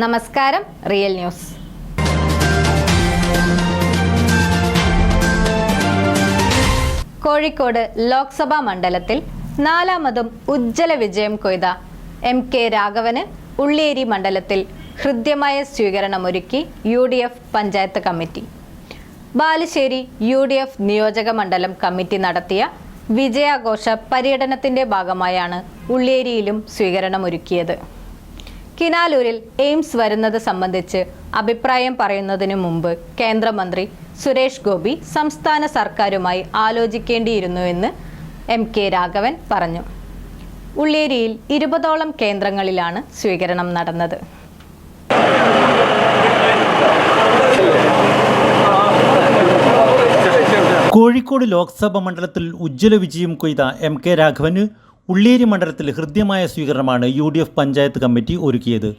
നമസ്കാരം real news. Kozhikode Lok Sabha മണ്ഡലത്തിൽ നാലാമതും ഉജ്ജ്വല വിജയം കൊയ്ത എം കെ രാഘവന് ഉള്ളിയേരി മണ്ഡലത്തിൽ ഹൃദ്യമായ സ്വീകരണമൊരുക്കി U D F panchayat committee. Balussery U D F നിയോജക മണ്ഡലം കമ്മിറ്റി നടത്തിയ വിജയാഘോഷ പര്യടനത്തിന്റെ ഭാഗമായാണ് ഉള്ളിയേരിയിലും സ്വീകരണമൊരുക്കിയത്. കിനാലൂരിൽ എയിംസ് വരുന്നത് സംബന്ധിച്ച് അഭിപ്രായം പറയുന്നതിനു മുമ്പ് കേന്ദ്രമന്ത്രി സുരേഷ് ഗോപി സംസ്ഥാന സർക്കാരുമായി ആലോചിക്കേണ്ടിയിരുന്നുവെന്ന് എം കെ രാഘവൻ പറഞ്ഞു. ഉള്ളേരിയിൽ ഇരുപതോളം കേന്ദ്രങ്ങളിലാണ് സ്വീകരണം നടന്നത്. കോഴിക്കോട് ലോക്സഭാ മണ്ഡലത്തിൽ ഉജ്ജ്വല വിജയം കൊയ്ത എം കെ രാഘവന് ഉള്ളേരി മണ്ഡലത്തിൽ ഹൃദ്യമായ സ്വീകരണമാണ് U D F panchayat committee ഒരുക്കിയത്.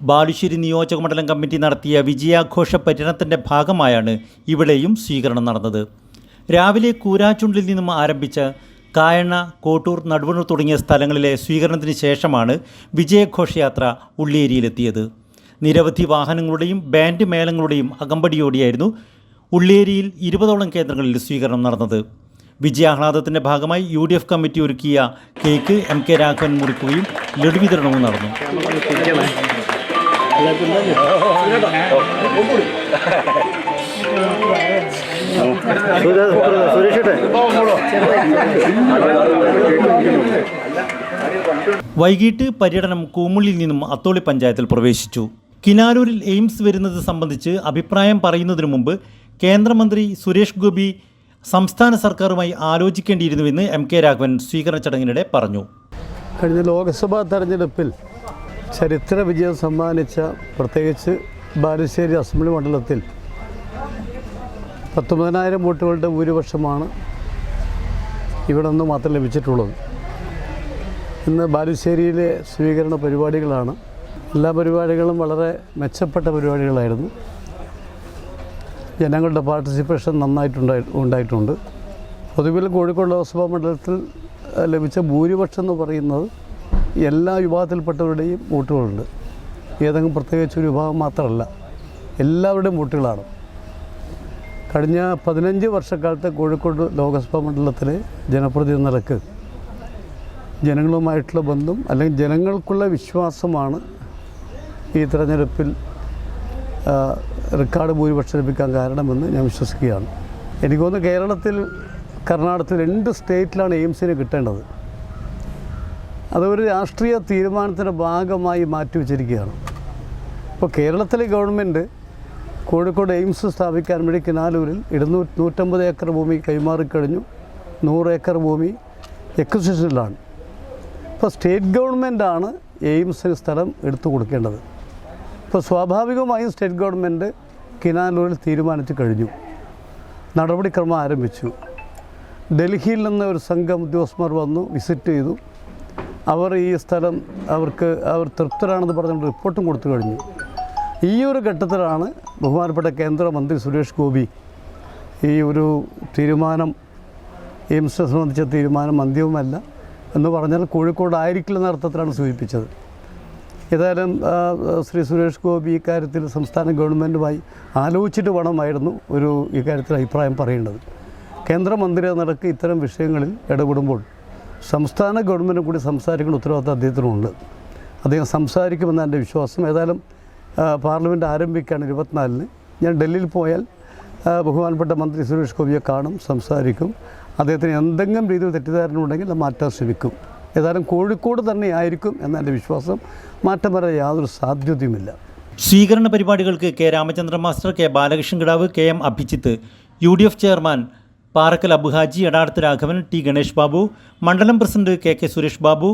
ബാലുശ്ശേരി നിയോജക മണ്ഡലം കമ്മിറ്റി നടത്തിയ വിജയാഘോഷ പര്യടനത്തിന്റെ ഭാഗമായാണ് ഇവിടെയും സ്വീകരണം നടന്നത്. രാവിലെ കൂരാച്ചുണ്ടിൽ നിന്നും ആരംഭിച്ച കായണ്ണ കോട്ടൂർ നടുവണ്ണൂർ തുടങ്ങിയ സ്ഥലങ്ങളിലെ സ്വീകരണത്തിന് ശേഷമാണ് വിജയഘോഷയാത്ര ഉള്ളേരിയിലെത്തിയത്. നിരവധി വാഹനങ്ങളുടെയും ബാൻഡ് മേളങ്ങളുടെയും അകമ്പടിയോടെയായിരുന്നു ഉള്ളേരിയിൽ ഇരുപതോളം കേന്ദ്രങ്ങളിൽ സ്വീകരണം നടന്നത്. വിജയാഹ്ലാദത്തിന്റെ ഭാഗമായി യു ഡി എഫ് കമ്മിറ്റി ഒരുക്കിയ കേക്ക് എം കെ രാഘവൻ മുറിക്കുകയും ലഡു വിതരണവും നടന്നു. വൈകിട്ട് പര്യടനം കൂമുള്ളിൽ നിന്നും അത്തോളി പഞ്ചായത്തിൽ പ്രവേശിച്ചു. കിനാരൂരിൽ എയിംസ് വരുന്നത് സംബന്ധിച്ച് അഭിപ്രായം പറയുന്നതിനു മുമ്പ് കേന്ദ്രമന്ത്രി സുരേഷ് ഗോപി സംസ്ഥാന സർക്കാരുമായി ആലോചിക്കേണ്ടിയിരുന്നുവെന്ന് എം കെ രാഘവൻ സ്വീകരണ ചടങ്ങിനിടെ പറഞ്ഞു. കഴിഞ്ഞ ലോക്സഭാ തെരഞ്ഞെടുപ്പിൽ ചരിത്ര വിജയം സമ്മാനിച്ച പ്രത്യേകിച്ച് ബാലുശ്ശേരി അസംബ്ലി മണ്ഡലത്തിൽ പത്തൊമ്പതിനായിരം വോട്ടുകളുടെ ഭൂരിപക്ഷമാണ് ഇവിടെ നിന്ന് മാത്രം ലഭിച്ചിട്ടുള്ളത്. ഇന്ന് ബാലുശ്ശേരിയിലെ സ്വീകരണ പരിപാടികളാണ്. എല്ലാ പരിപാടികളും വളരെ മെച്ചപ്പെട്ട പരിപാടികളായിരുന്നു. ജനങ്ങളുടെ പാർട്ടിസിപ്പേഷൻ നന്നായിട്ടുണ്ടായി ഉണ്ടായിട്ടുണ്ട്. പൊതുവിൽ കോഴിക്കോട് ലോക്സഭാ മണ്ഡലത്തിൽ ലഭിച്ച ഭൂരിപക്ഷം എന്ന് പറയുന്നത് എല്ലാ വിഭാഗത്തിൽപ്പെട്ടവരുടെയും വോട്ടുകളുണ്ട്. ഏതെങ്കിലും പ്രത്യേകിച്ച് ഒരു വിഭാഗം മാത്രമല്ല എല്ലാവരുടെയും വോട്ടുകളാണ്. കഴിഞ്ഞ പതിനഞ്ച് വർഷക്കാലത്തെ കോഴിക്കോട് ലോക്സഭാ മണ്ഡലത്തിലെ ജനപ്രതിനിധി നിരക്ക് ജനങ്ങളുമായിട്ടുള്ള ബന്ധം അല്ലെങ്കിൽ ജനങ്ങൾക്കുള്ള വിശ്വാസമാണ് ഈ തെരഞ്ഞെടുപ്പിൽ റെക്കോർഡ് ഭൂരിപക്ഷം ലഭിക്കാൻ കാരണമെന്ന് ഞാൻ വിശ്വസിക്കുകയാണ്. എനിക്ക് തോന്നുന്നു കേരളത്തിൽ കർണാടകത്തിൽ രണ്ട് സ്റ്റേറ്റിലാണ് എയിംസിന് കിട്ടേണ്ടത്. അതൊരു രാഷ്ട്രീയ തീരുമാനത്തിന്റെ ഭാഗമായി മാറ്റിവെച്ചിരിക്കുകയാണ് ഇപ്പോൾ കേരളത്തിലെ ഗവൺമെന്റ് കോഴിക്കോട് എയിംസ് സ്ഥാപിക്കാൻ വേണ്ടി കിനാലൂരിൽ ഇരുന്നൂറ്റി നൂറ്റമ്പത് ഏക്കർ ഭൂമി കൈമാറിക്കഴിഞ്ഞു നൂറ് ഏക്കർ ഭൂമി എക്വിസിഷനിലാണ്. ഇപ്പോൾ സ്റ്റേറ്റ് ഗവൺമെന്റാണ് എയിംസിന് സ്ഥലം എടുത്തു കൊടുക്കേണ്ടത്. ഇപ്പോൾ സ്വാഭാവികമായും സ്റ്റേറ്റ് ഗവൺമെന്റ് കിനാലൂരിൽ തീരുമാനിച്ചു കഴിഞ്ഞു. നടപടിക്രമം ആരംഭിച്ചു. ഡൽഹിയിൽ നിന്ന് ഒരു സംഘം ഉദ്യോഗസ്ഥന്മാർ വന്നു വിസിറ്റ് ചെയ്തു. അവർ ഈ സ്ഥലം അവർക്ക് അവർ തൃപ്തരാണെന്ന് പറഞ്ഞുകൊണ്ട് റിപ്പോർട്ടും കൊടുത്തു കഴിഞ്ഞു. ഈ ഒരു ഘട്ടത്തിലാണ് ബഹുമാനപ്പെട്ട കേന്ദ്രമന്ത്രി സുരേഷ് ഗോപി ഈ ഒരു തീരുമാനം എയിംസിനെ സംബന്ധിച്ച തീരുമാനം അന്തിമമല്ല എന്ന് പറഞ്ഞാൽ കോഴിക്കോട് ആയിരിക്കില്ലെന്ന അർത്ഥത്തിലാണ് സൂചിപ്പിച്ചത്. ഏതായാലും ശ്രീ സുരേഷ് ഗോപി ഇക്കാര്യത്തിൽ സംസ്ഥാന ഗവൺമെന്റുമായി ആലോചിച്ചിട്ട് വേണമായിരുന്നു ഒരു ഇക്കാര്യത്തിൽ അഭിപ്രായം പറയേണ്ടത്. കേന്ദ്രമന്ത്രി നടക്ക് ഇത്തരം വിഷയങ്ങളിൽ ഇടപെടുമ്പോൾ സംസ്ഥാന ഗവൺമെന്റും കൂടി സംസാരിക്കുന്ന ഉത്തരവാദിത്തം അദ്ദേഹത്തിനുണ്ട്. അദ്ദേഹം സംസാരിക്കുമെന്നാണ് എന്റെ വിശ്വാസം. ഏതായാലും പാർലമെന്റ് ആരംഭിക്കുകയാണ് ഇരുപത്തിനാലിന്. ഞാൻ ഡൽഹിയിൽ പോയാൽ ബഹുമാനപ്പെട്ട മന്ത്രി സുരേഷ് ഗോപിയെ കാണും സംസാരിക്കും. അദ്ദേഹത്തിന് എന്തെങ്കിലും രീതിയിൽ തെറ്റിദ്ധാരണ ഉണ്ടെങ്കിൽ മാറ്റാൻ ശ്രമിക്കും. ഏതായാലും കോഴിക്കോട് തന്നെ ആയിരിക്കും എന്ന എന്റെ വിശ്വാസം. മാറ്റം വരാൻ യാതൊരു സാധ്യതയുമില്ല. സ്വീകരണ പരിപാടികൾക്ക് K Ramachandran master K Balakrishnan Kidavu K M Abhijith U D F chairman Parakkal Abuhaji Edatath Raghavan T Ganesh Babu മണ്ഡലം president K K Suresh Babu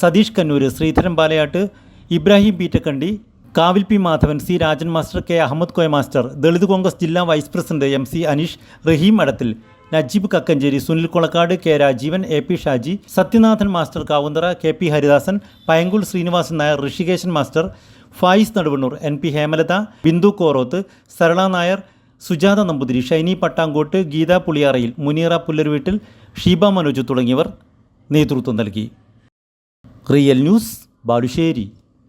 Satheesh Kannoor Sreedharan Palayat Ibrahim Peetakandi Kavil P Madhavan C Rajan master K Ahammed Koya master Dalit Congress ജില്ലാ vice president M C Aneesh Raheem Adathil Najeeb Kakkancheri Sunil Kulakkad K Rajeevan A P Shaji Sathyanathan master Kavunthara K P Haridasan Payangul Srinivasan Nair Rishikesan master Faiz Naduvannur N P Hemalatha Bindu Koroth Sarala Nair Sujatha Namboothiri Shiny Pattankott Geetha Puliyarayil Muneera Pullaruveettil Sheeba Manoj തുടങ്ങിയവർ നേതൃത്വം നൽകി. Real news Balussery.